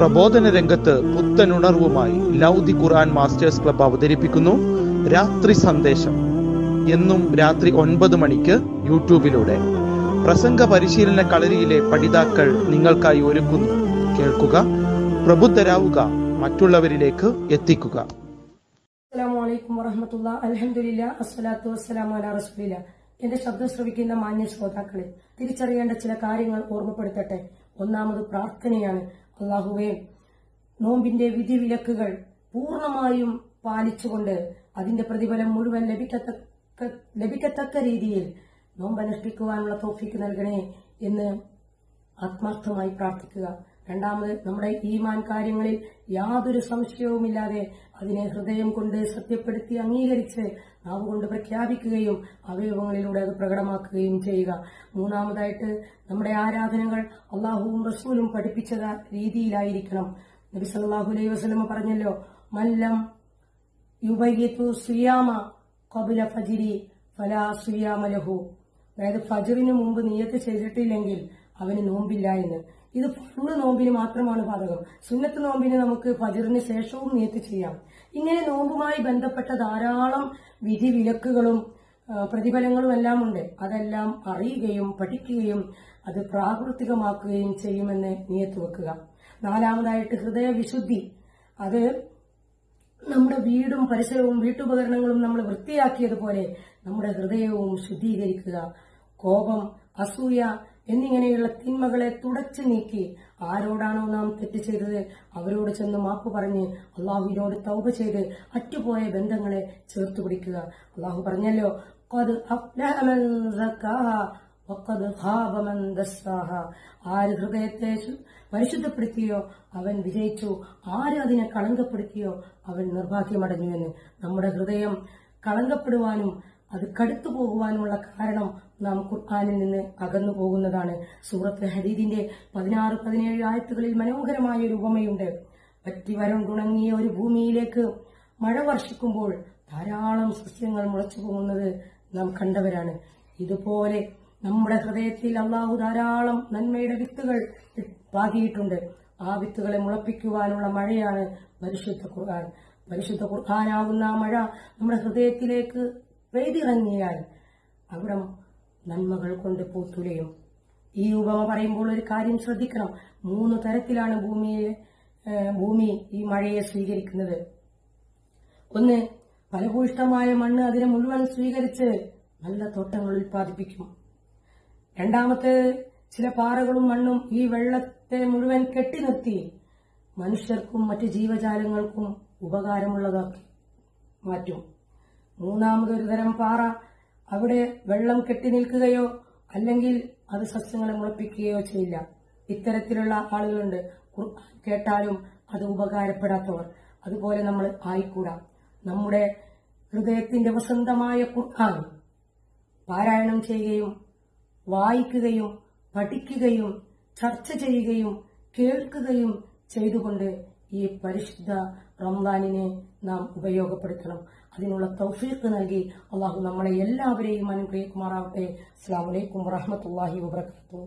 പ്രബോധന രംഗത്ത് പുത്തനുണർവുമായി ലൗദി ഖുർആൻ masters club അവതരിപ്പിക്കുന്നു. രാത്രി സന്ദേശം. എന്നും രാത്രി ഒൻപത് മണിക്ക് യൂട്യൂബിലൂടെ. പ്രസംഗ പരിശീലന കളരിയിലെ പഠിതാക്കൾ നിങ്ങൾക്കായി ഒരുക്കുന്നു. കേൾക്കുക പ്രബുദ്ധരാവുക മറ്റുള്ളവരിലേക്ക് എത്തിക്കുക. എന്റെ ശബ്ദം ശ്രവിക്കുന്ന മാന്യ ശ്രോതാക്കളെ തിരിച്ചറിയേണ്ട ചില കാര്യങ്ങൾ ഓർമ്മപ്പെടുത്തട്ടെ. ഒന്നാമത് പ്രാർത്ഥനയാണ്. അള്ളാഹുവേ നോമ്പിന്റെ വിധിവിലക്കുകൾ പൂർണമായും പാലിച്ചുകൊണ്ട് അതിന്റെ പ്രതിഫലം മുഴുവൻ ലഭിക്കത്തക്ക ലഭിക്കത്തക്ക രീതിയിൽ നോമ്പനുഷ്ഠിക്കുവാനുള്ള തോഫിക്ക് നൽകണേ എന്ന് ആത്മാർത്ഥമായി പ്രാർത്ഥിക്കുക. രണ്ടാമത് നമ്മുടെ ഈമാൻ കാര്യങ്ങളിൽ യാതൊരു സംശയവുമില്ലാതെ അതിനെ ഹൃദയം കൊണ്ട് സത്യപ്പെടുത്തി അംഗീകരിച്ച് നാവ് കൊണ്ട് പ്രഖ്യാപിക്കുകയും അവയവങ്ങളിലൂടെ അത് പ്രകടമാക്കുകയും ചെയ്യുക. മൂന്നാമതായിട്ട് നമ്മുടെ ആരാധനകൾ അള്ളാഹുവും റസൂലും പഠിപ്പിച്ച രീതിയിലായിരിക്കണം. നബി സല്ലാഹു അലൈഹി വസ്ലമ പറഞ്ഞല്ലോ മല്ലം യുബയ്യത്തു സുയാമ കബുല ഫജിരി ഫലാ സുയാമലഹു അതായത് ഫജറിന് മുമ്പ് നിയത്ത് ചെയ്തിട്ടില്ലെങ്കിൽ അവന് നോമ്പില്ല എന്ന്. ഇത് ഫുള്ള് നോമ്പിന് മാത്രമാണ് ബാധകം. സുന്നത്ത് നോമ്പിന് നമുക്ക് ഫജറിന് ശേഷവും നീത്ത് ചെയ്യാം. ഇങ്ങനെ നോമ്പുമായി ബന്ധപ്പെട്ട ധാരാളം വിധി വിലക്കുകളും പ്രതിഫലങ്ങളും എല്ലാം ഉണ്ട് അതെല്ലാം അറിയുകയും പഠിക്കുകയും അത് പ്രാകൃതികമാക്കുകയും ചെയ്യുമെന്ന് നിയത്ത് വെക്കുക. നാലാമതായിട്ട് ഹൃദയ വിശുദ്ധി അത് നമ്മുടെ വീടും പരിസരവും വീട്ടുപകരണങ്ങളും നമ്മൾ വൃത്തിയാക്കിയതുപോലെ നമ്മുടെ ഹൃദയവും ശുദ്ധീകരിക്കുക. കോപം അസൂയ എന്നിങ്ങനെയുള്ള തിന്മകളെ തുടച്ചു നീക്കി ആരോടാണോ നാം തെറ്റ് ചെയ്തത്? അവരോട് ചെന്ന് മാപ്പ് പറഞ്ഞ് അള്ളാഹുവിനോട് തൗബ ചെയ്ത് അറ്റുപോയ ബന്ധങ്ങളെ ചേർത്ത് പിടിക്കുക. അള്ളാഹു പറഞ്ഞല്ലോ. ആര് ഹൃദയത്തെ പരിശുദ്ധപ്പെടുത്തിയോ അവൻ വിജയിച്ചു. ആര് അതിനെ കളങ്കപ്പെടുത്തിയോ അവൻ നിർഭാഗ്യമടഞ്ഞു എന്ന്. നമ്മുടെ ഹൃദയം കളങ്കപ്പെടുവാനും അത് കടുത്തു പോകുവാനുള്ള കാരണം നാം ഖുർആാനിൽ നിന്ന് അകന്നു പോകുന്നതാണ്. സൂറത്ത് ഹദീദിന്റെ പതിനാറ് പതിനേഴ് ആയത്തുകളിൽ മനോഹരമായ ഒരു ഉപമയുണ്ട്. പറ്റി വരണ്ടുണങ്ങിയ ഒരു ഭൂമിയിലേക്ക് മഴ വർഷിക്കുമ്പോൾ ധാരാളം സസ്യങ്ങൾ മുളച്ചു പോകുന്നത് നാം കണ്ടവരാണ്. ഇതുപോലെ നമ്മുടെ ഹൃദയത്തിൽ അള്ളാഹു ധാരാളം നന്മയുടെ വിത്തുകൾ പാകിയിട്ടുണ്ട്. ആ വിത്തുകളെ മുളപ്പിക്കുവാനുള്ള മഴയാണ് പരിശുദ്ധ ഖുർആൻ. പരിശുദ്ധ ഖുർആനാകുന്ന മഴ നമ്മുടെ ഹൃദയത്തിലേക്ക് പെയ്തിറങ്ങിയാൽ അവിടെ നന്മകൾ കൊണ്ട് പൂത്തുലയും. ഈ ഉപമ പറയുമ്പോൾ ഒരു കാര്യം ശ്രദ്ധിക്കണം. മൂന്ന് തരത്തിലാണ് ഭൂമിയെ ഭൂമി ഈ മഴയെ സ്വീകരിക്കുന്നത്. ഒന്ന് ഫലഭൂഷ്ടമായ മണ്ണ് അതിനെ മുഴുവൻ സ്വീകരിച്ച് നല്ല തോട്ടങ്ങൾ ഉൽപ്പാദിപ്പിക്കും. രണ്ടാമത്തെ ചില പാറകളും മണ്ണും ഈ വെള്ളത്തെ മുഴുവൻ കെട്ടിനിർത്തി മനുഷ്യർക്കും മറ്റ് ജീവജാലങ്ങൾക്കും ഉപകാരമുള്ളതാക്കി മാറ്റും. മൂന്നാമതൊരു തരം പാറ അവിടെ വെള്ളം കെട്ടി നിൽക്കുകയോ അല്ലെങ്കിൽ അത് സസ്യങ്ങളെ മുളപ്പിക്കുകയോ ചെയ്യില്ല. ഇത്തരത്തിലുള്ള ആളുകളുണ്ട്. കേട്ടാലും അത് ഉപകാരപ്പെടാത്തവർ. അതുപോലെ നമ്മൾ ആയിക്കൂടാ. നമ്മുടെ ഹൃദയത്തിന്റെ വസന്തമായ ഖുർആൻ പാരായണം ചെയ്യുകയും വായിക്കുകയും പഠിക്കുകയും ചർച്ച ചെയ്യുകയും കേൾക്കുകയും ചെയ്തുകൊണ്ട് ഈ പരിശുദ്ധ റംദാനിനെ നാം ഉപയോഗപ്പെടുത്തണം. അതിനുള്ള തൗഫീഖ് നൽകി അള്ളാഹു നമ്മളെ എല്ലാവരെയും അനുഗ്രഹിക്കുമാറാവട്ടെ അസ്സാം വലൈക്കും വറഹമത്തല്ലാഹി വബർക്കാത്തു